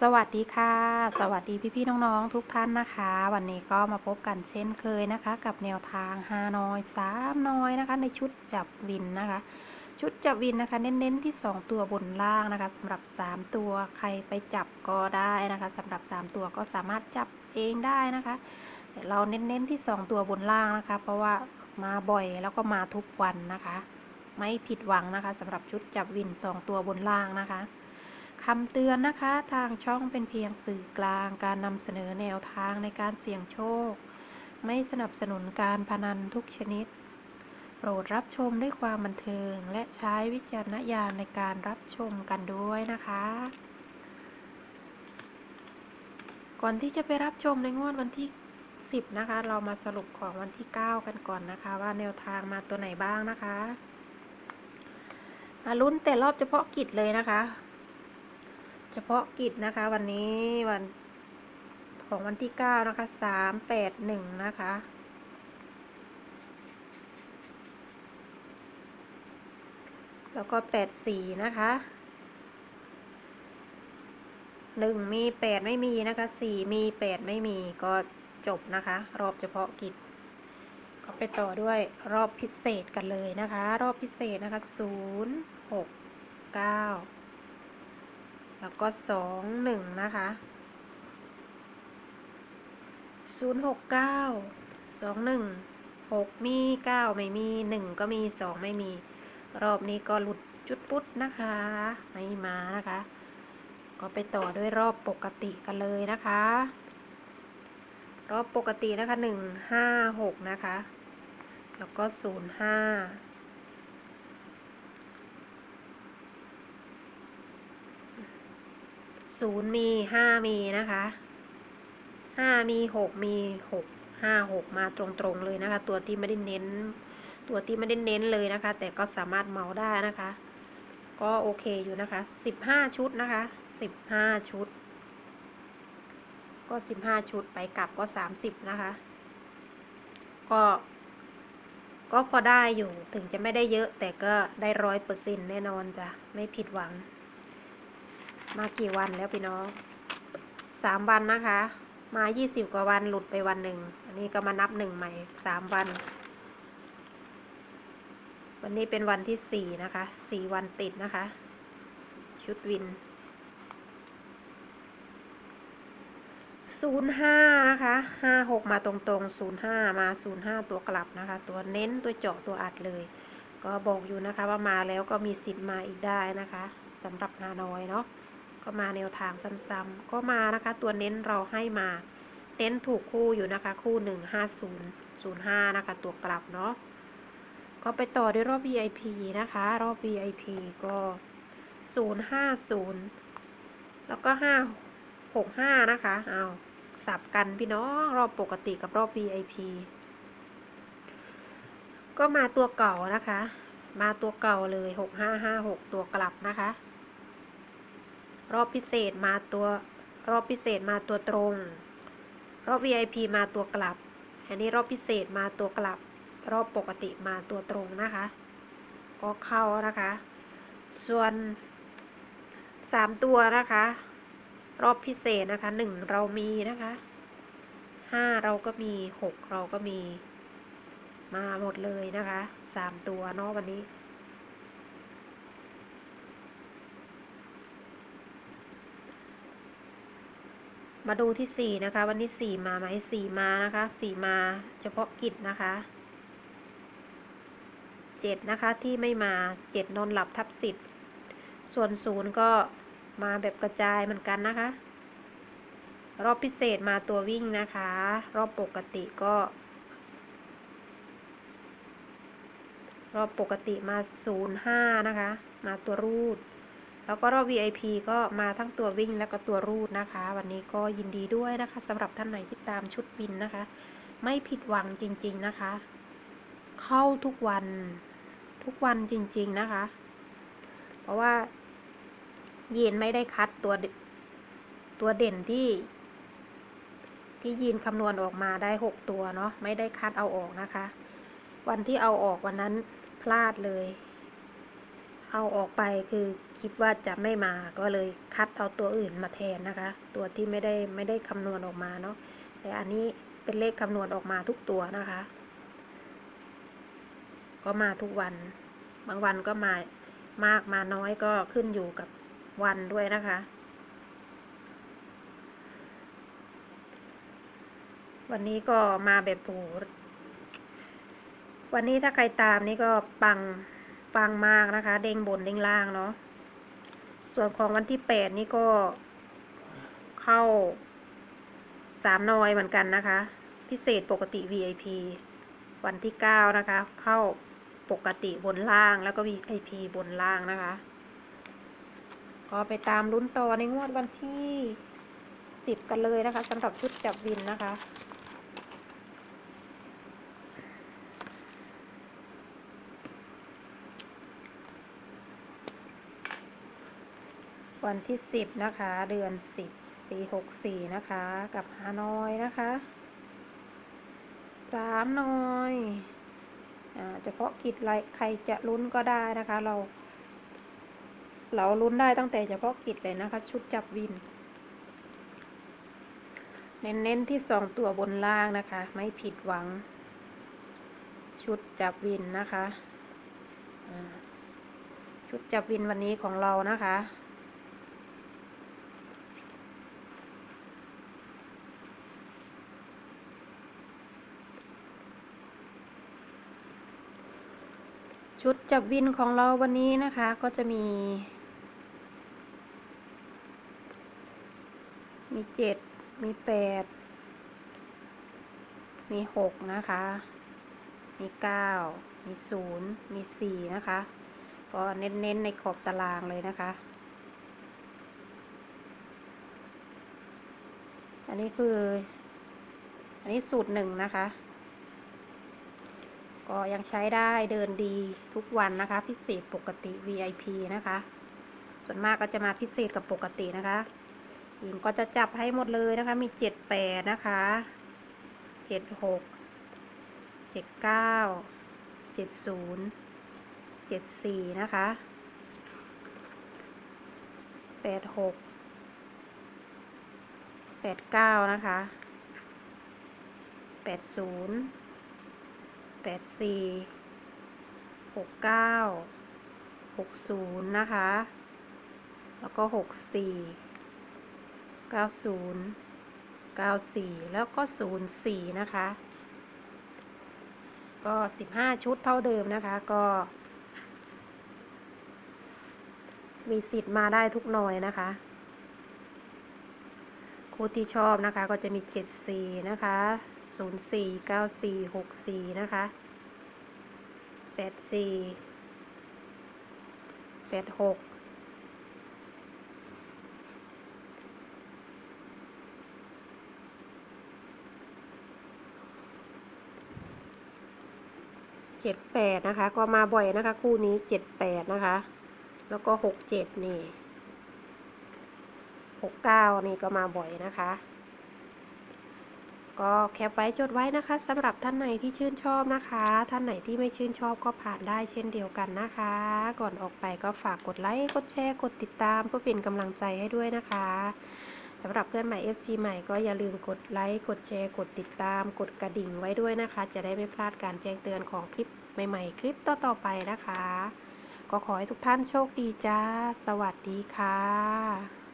สวัสดีค่ะ สวัสดีพี่ๆน้องๆทุกท่านนะคะ วันนี้ก็มาพบกันเช่นเคยนะคะ กับแนวทางฮานอยสามน้อยนะคะ ในชุดจับวินนะคะ ชุดจับวินนะคะ เน้นๆที่ 2 ตัวบนล่างนะคะสำหรับ 3 ตัวใครไปจับก็ได้นะคะสำหรับ 3 ตัวก็สามารถจับเองได้นะคะแต่เราเน้นๆที่ 2 ตัวบนล่างนะคะ เพราะว่ามาบ่อยแล้วก็มาทุกวันนะคะ ไม่ผิดหวังนะคะสำหรับชุดจับวิน 2 ตัวบนล่างนะคะ คำเตือนนะคะ ทางช่องเป็นเพียงสื่อกลาง การนำเสนอแนวทางในการเสี่ยงโชค ไม่สนับสนุนการพนันทุกชนิด โปรดรับชมด้วยความบันเทิง และใช้วิจารณญาณในการรับชมกันด้วยนะคะ ก่อนที่จะไปรับชมในงวดวันที่ 10 นะคะ เรามาสรุปของวันที่ 9 กันก่อนนะคะ ว่าแนวทางมาตัวไหนบ้างนะคะมาลุ้นแต่รอบเฉพาะกิจเลยนะคะ เฉพาะกิจนะคะ วันนี้วันของวันที่9นะคะ381นะคะแล้วก็แปดสี่นะคะหนึ่งมีแปดไม่มีนะคะสี่มีแปดไม่มีก็จบนะคะ รอบเฉพาะกิจ ก็ไปต่อด้วยรอบพิเศษกันเลยนะคะ รอบพิเศษนะคะศูนย์หกเก้า แล้วก็สองหนึ่งนะคะศูนย์หกเก้าสองหนึ่งหกมีเก้าไม่มีหนึ่งก็มีสองไม่มี รอบนี้ก็หลุดจุดปุ๊ดนะคะ ไม่มานะคะ ก็ไปต่อด้วยรอบปกติกันเลยนะคะ รอบปกตินะคะหนึ่งห้าหกนะคะ แล้วก็ศูนย์ห้า ศูนย์มีห้ามีนะคะห้ามีหกมีหกห้าหกมาตรงๆเลยนะคะ ตัวที่ไม่ได้เน้น ตัวที่ไม่ได้เน้นเลยนะคะ แต่ก็สามารถเมาได้นะคะ ก็โอเคอยู่นะคะสิบห้าชุดนะคะสิบห้าชุด ก็สิบห้าชุดไปกลับก็สามสิบนะคะ ก็ ก็พอได้อยู่ถึงจะไม่ได้เยอะแต่ก็ได้ร้อยเปอร์เซ็นแน่นอนจ้ะไม่ผิดหวัง มากี่วันแล้วพี่น้องสามวันนะคะ มายี่สิบกว่าวันหลุดไปวันหนึ่ง อันนี้ก็มานับหนึ่งใหม่สามวัน วันนี้เป็นวันที่สี่นะคะ สี่วันติดนะคะ ชุดวินศูนย์ห้านะคะห้าหกมาตรงๆศูนย์ห้ามาศูนย์ห้าตัวกลับนะคะ ตัวเน้นตัวเจาะตัวอัดเลย ก็บอกอยู่นะคะว่ามาแล้วก็มีสิทธิ์มาอีกได้นะคะสำหรับฮาน้อยเนาะ ก็มาแนวทางซ้ำๆก็มานะคะ ตัวเน้นเราให้มา เน้นถูกคู่อยู่นะคะ คู่หนึ่งห้าศูนย์ศูนย์ห้านะคะ ตัวกลับเนาะก็ไปต่อด้วยรอบ VIP นะคะ รอบ VIP ก็050แล้วก็565นะคะ เอาสับกันพี่น้องรอบปกติกับรอบ VIP ก็มาตัวเก่านะคะ มาตัวเก่าเลย6556ตัวกลับนะคะ รอบพิเศษมาตัวรอบพิเศษมาตัวตรง รอบ VIP มาตัวกลับ อันนี้รอบพิเศษมาตัวกลับ รอบปกติมาตัวตรงนะคะ ก็เข้านะคะ ส่วนสามตัวนะคะ รอบพิเศษนะคะหนึ่งเรามีนะคะห้าเราก็มีหกเราก็มีมาหมดเลยนะคะสามตัวเนาะวันนี้ มาดูที่สี่นะคะ วันนี้สี่มาไหมสี่มานะคะสี่มาเฉพาะกิจนะคะเจ็ดนะคะที่ไม่มาเจ็ดนอนหลับทับสิบส่วนศูนย์ก็มาแบบกระจายเหมือนกันนะคะ รอบพิเศษมาตัววิ่งนะคะ รอบปกติก็ รอบปกติมาศูนย์ห้านะคะ มาตัวรูด แล้วก็รอบ VIP ก็มาทั้งตัววิ่งแล้วก็ตัวรูดนะคะ วันนี้ก็ยินดีด้วยนะคะสำหรับท่านไหนที่ตามชุดบินนะคะ ไม่ผิดหวังจริง ๆนะคะ เข้าทุกวันทุกวันจริง ๆนะคะ เพราะว่ายีนไม่ได้คัดตัวตัวเด่นที่ ที่ยีนคำนวณออกมาได้หกตัวเนาะไม่ได้คัดเอาออกนะคะ วันที่เอาออกวันนั้นพลาดเลย เอาออกไปคือ คิดว่าจะไม่มาก็เลยคัดเอาตัวอื่นมาแทนนะคะ ตัวที่ไม่ได้ไม่ได้คำนวณออกมาเนาะแต่อันนี้เป็นเลขคำนวณออกมาทุกตัวนะคะ ก็มาทุกวัน บางวันก็มามากมาน้อยก็ขึ้นอยู่กับวันด้วยนะคะ วันนี้ก็มาแบบโอ้โหวันนี้ถ้าใครตามนี่ก็ปังปังมากนะคะ เด้งบนเด้งล่างเนาะ ส่วนของวันที่แปดนี่ก็เข้าสามนอยเหมือนกันนะคะ พิเศษปกติ VIP วันที่เก้านะคะ เข้าปกติบนล่างแล้วก็ VIP บนล่างนะคะ ก็ไปตามลุ้นต่อในงวดวันที่สิบกันเลยนะคะสำหรับชุดจับวินนะคะ วันที่สิบนะคะ เดือนสิบปีหกสี่นะคะ กับฮานอยนะคะสามนอยอเฉพาะกิจไรใครจะลุ้นก็ได้นะคะ เรา เราลุ้นได้ตั้งแต่เฉพาะกิจเลยนะคะ ชุดจับวิน เน้นๆที่สองตัวบนล่างนะคะ ไม่ผิดหวัง ชุดจับวินนะคะชุดจับวินวันนี้ของเรานะคะ ชุดจับวินของเราวันนี้นะคะก็จะมี มีเจ็ดมีแปดมีหกนะคะ มีเก้ามีศูนย์มีสี่นะคะ ก็เน้นๆในขอบตารางเลยนะคะ อันนี้คือ อันนี้สูตรหนึ่งนะคะ ก็ยังใช้ได้เดินดีทุกวันนะคะ พิเศษปกติ VIP นะคะ ส่วนมากก็จะมาพิเศษกับปกตินะคะหญิงก็จะจับให้หมดเลยนะคะ มีเจ็ดแปดนะคะเจ็ดหกเจ็ดเก้าเจ็ดศูนย์เจ็ดสี่นะคะแปดหกแปดเก้านะคะแปดศูนย์ แปดสี่หกเก้าหกศูนย์นะคะ แล้วก็หกสี่เก้าศูนย์เก้าสี่แล้วก็ศูนย์สี่นะคะ ก็สิบห้าชุดเท่าเดิมนะคะก็ มีสิทธิ์มาได้ทุกหน่วยนะคะครูที่ชอบนะคะก็จะมีเจ็ดสี่นะคะ ศูนย์สี่เก้าสี่หกสี่นะคะแปดสี่แปดหกเจ็ดแปดนะคะ ก็มาบ่อยนะคะ คู่นี้เจ็ดแปดนะคะ แล้วก็หกเจ็ดนี่หกเก้านี่ก็มาบ่อยนะคะ ก็แคปไว้จดไว้นะคะสำหรับท่านไหนที่ชื่นชอบนะคะ ท่านไหนที่ไม่ชื่นชอบก็ผ่านได้เช่นเดียวกันนะคะ ก่อนออกไปก็ฝากกดไลค์กดแชร์กดติดตามเพื่อเป็นกำลังใจให้ด้วยนะคะสำหรับเพื่อนใหม่ FC ใหม่ก็อย่าลืมกดไลค์กดแชร์กดติดตาม กดกระดิ่งไว้ด้วยนะคะ จะได้ไม่พลาดการแจ้งเตือนของคลิปใหม่ๆ คลิปต่อๆไปนะคะ ก็ขอให้ทุกท่านโชคดีจ้า สวัสดีค่ะ